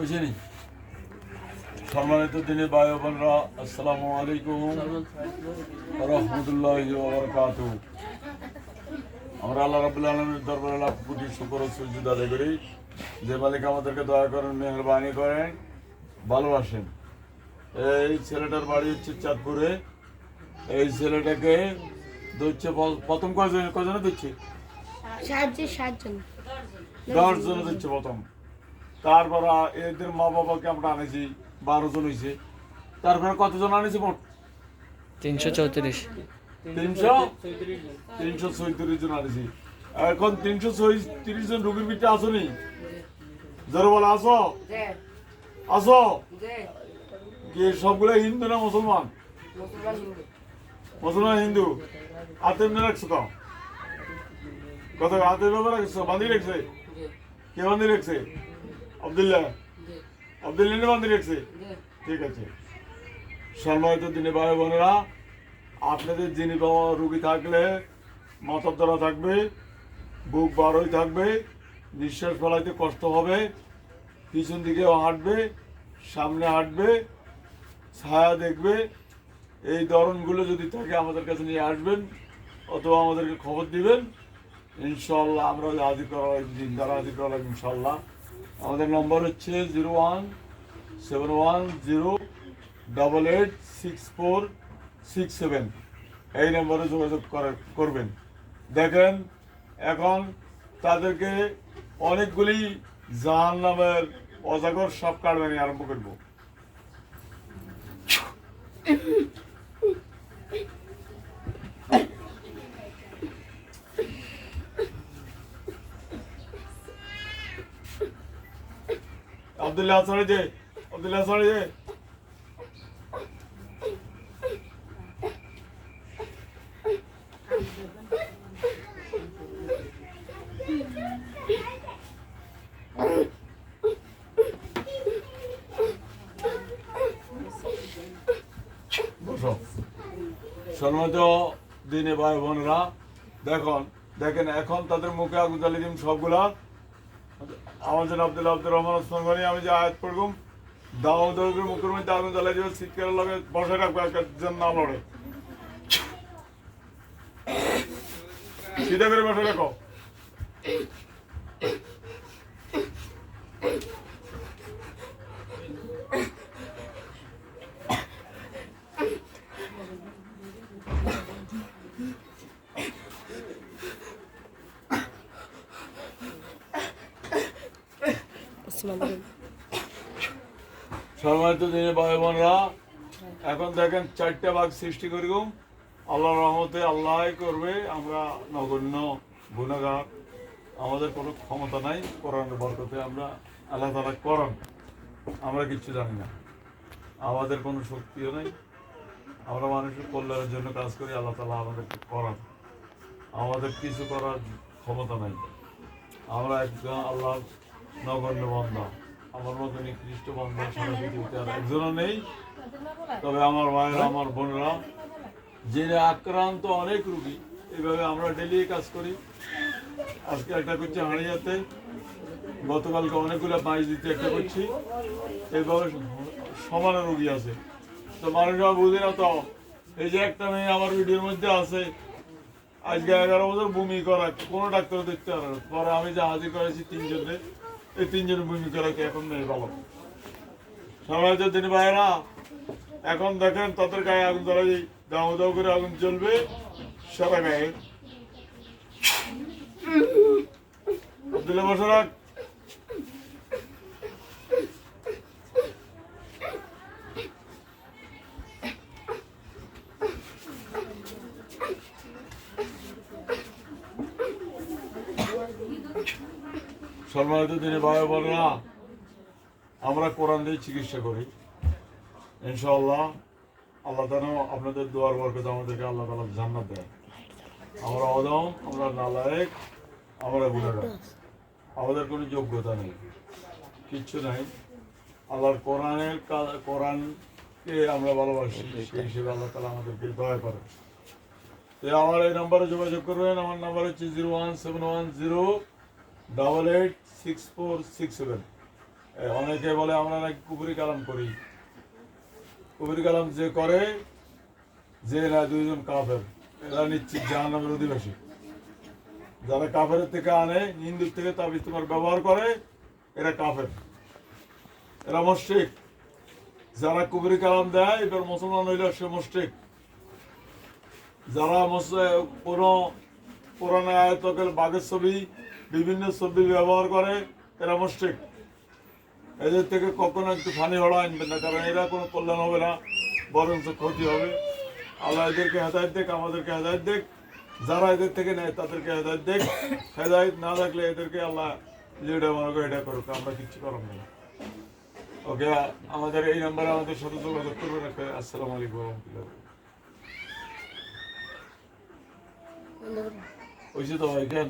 বুঝিনি সম্মানিত দিনে ভাই বোনরা আসসালামু আলাইকুম রহমতুল্লাহ বরকাত আমরা আল্লাহ রাবুল আলমের দরবারে লাখ কোটি শুকর সুযোগ আদায় করি। যে মালিক আমাদেরকে দয়া করেন মেহরবানি করেন ভালোবাসেন। এই ছেলেটার বাড়ি হচ্ছে চাঁদপুরে। এই ছেলেটাকে ধরছে প্রথম কজন কজনে দিচ্ছে সাহায্যে সাহায্য দশ জন দিচ্ছে প্রথম। তারপর এদের মা বাবাকে আমরা আনেছি বারো জন হয়েছে তারপরে কতজন আনেছি মোট? তিনশো চৌত্রিশ। তিনশো? তিনশো ছয়ত্রিশ জন আনেছি। এখন তিনশো ছয়ত্রিশ জন রুগীর ভিতরে আসনি যারা বলে আসো আসো কি সবগুলো হিন্দু না মুসলমান? মুসলমান হিন্দু। হাতে এমনি রাখছো তো? কত হাতে ব্যাপার রাখছো? বান্ধি রাখছে? কে বান্ধি রাখছে? আবদুল্লাহ? আবদুল্লাহ বান্ধি রাখছে ঠিক আছে। সম্মানিত দিনে ভাই বোনেরা আপনাদের যিনি বাবা রুগী থাকলে মাথার ধরা থাকবে বুক বারোই থাকবে নিঃশ্বাস ফেলাইতে কষ্ট হবে পিছন দিকেও হাঁটবে সামনে হাঁটবে ছায়া দেখবে এই ধরনগুলো যদি থাকে আমাদের কাছে নিয়ে আসবেন অথবা আমাদেরকে খবর দিবেন ইনশাল্লাহ আমরা হাজির করা দিন দ্বারা হাজির করা ইনশাল্লাহ আমাদের নম্বর হচ্ছে zero one seven one zero double eight six four six seven. এই নম্বরে যোগাযোগ করে- করবেন। দেখেন, এখন তাদেরকে অনেকগুলি জাহান নামের অজাগর সাপ কাটবানি আরম্ভ করব। আবদুল্লাহ সরে যে সরে যে দিনে ভাই বোনেরা, দেখুন, দেখেন, এখন তাদের মুখে আগুন জ্বালিয়ে দিন সবগুলা। আমার জন্য আব্দুল আব্দুর রহমান ওসমান আমি যে আয়াত পড়বুম দৌড়ের মুখের মধ্যে আগুন জ্বালিয়ে দিবে শীতকালের লগে বসে রাখব একজন নাম লড়ে। সিধা করে বসে রাখো। সম্মানিত দিনে ভাই বোনরা, এখন দেখেন চারটা ভাগ সৃষ্টি করিগুম আল্লাহ রহমতে আল্লাহ করবে, আমরা নগণ্য গুণাগার। আমাদের কোনো ক্ষমতা নাই, কোরআনের বরকতে আমরা আল্লাহ তালা করান আমরা কিচ্ছু জানি না। আমাদের কোনো শক্তিও নেই। আমরা মানুষের কল্যাণের জন্য কাজ করি, আল্লাহ তালা আমাদেরকে করান। আমাদের কিছু করার ক্ষমতা নাই। আমরা একজন আল্লাহ নগণ্য বন্ধা আমার মতো নিকৃষ্ট বন্ধা সারা পৃথিবীতে আর একজনও নেই। তবে আমার মায়েরা আমার বোনেরা জেনে আক্রান্ত অনেক রুগী। এইভাবে আমরা ডেলি কাজ করি। আজকে একটা করছি হাঁড়িয়াতে। গতকালকে অনেকগুলো মাইজ দিতে একটা করছি। এইভাবে সমান রুগী আছে। তো মানুষরা বুঝে না তো এই যে একটা মেয়ে আমার ভিডিওর মধ্যে আছে। আজকে এগারো বছর বমি করা কোনো ডাক্তার দেখতে পারে পরে আমি যে হাজির করেছি তিনজনে এই তিনজনের ভূমিকা রাখে এখন নেই ভালো। সবাই তিনি ভাইরা এখন দেখেন তাদের গায়ে আগুন জ্বালাই দাও দাও করে আগুন চলবে সবাই গায়ে আব্দুল্লাহ বসরাক সম্মানিত দিনে ভাই বোনেরা, আমরা কোরআন দিয়ে চিকিৎসা করি। ইনশাআল্লাহ, আল্লাহ যেন আপনাদের দোয়ার বরকত আমাদেরকে আল্লাহ তালা জান্নাত দেয় আমরা অদম আমরা নালায়েক, আমরা গুণাগার আমাদের কোনো যোগ্যতা নেই, কিচ্ছু নাই। আল্লাহর কোরআনের কোরআনকে আমরা ভালোবাসি, সেই হিসেবে আল্লাহ তালা আমাদেরকে দয়া করে তো আমার এই নম্বরে যোগাযোগ করবেন, আমার নাম্বার হচ্ছে zero one seven one zero double eight six four six seven অনেকে বলে আমরা নাকি কুপুরি কালাম করি। কুপুরি কালাম যে করে, যে না দুইজন কাফের, এরা নিশ্চিত জাহান্নামের অধিবাসী। যারা কাফের থেকে আনে, হিন্দুর থেকে তাবিজ তোমার ব্যবহার করে, এরা কাফের। এরা মুশরিক। যারা কুবরি কালাম দেয়, এবার মুসলমান হইলে সে মুশরিক। যারা কোনো পুরানো আয়তকের বাঘের ছবি বিভিন্ন ছবি ব্যবহার করে এরা মুশরিক। এদের থেকে কখনো একটু ফানি হড়া আনবেন না কারণ এরা কোনো কল্যাণ হবে না বরঞ্চ ক্ষতি হবে। আল্লাহ এদেরকে হেদায়ত দেখ আমাদেরকে হেদায়ত দেখ। যারা এদের থেকে নেয় তাদেরকে হেদায়ত দেখ। হেদায়ত না থাকলে এদেরকে আল্লাহ যেটা মনে করে এটা করুক আমরা কিচ্ছু করার না। ওকে আমাদের এই নাম্বারে আমাদের সাথে যোগাযোগ করবেন আসসালামু আলাইকুম রহমতুল্লাহ। ওই তো ভাই কেন?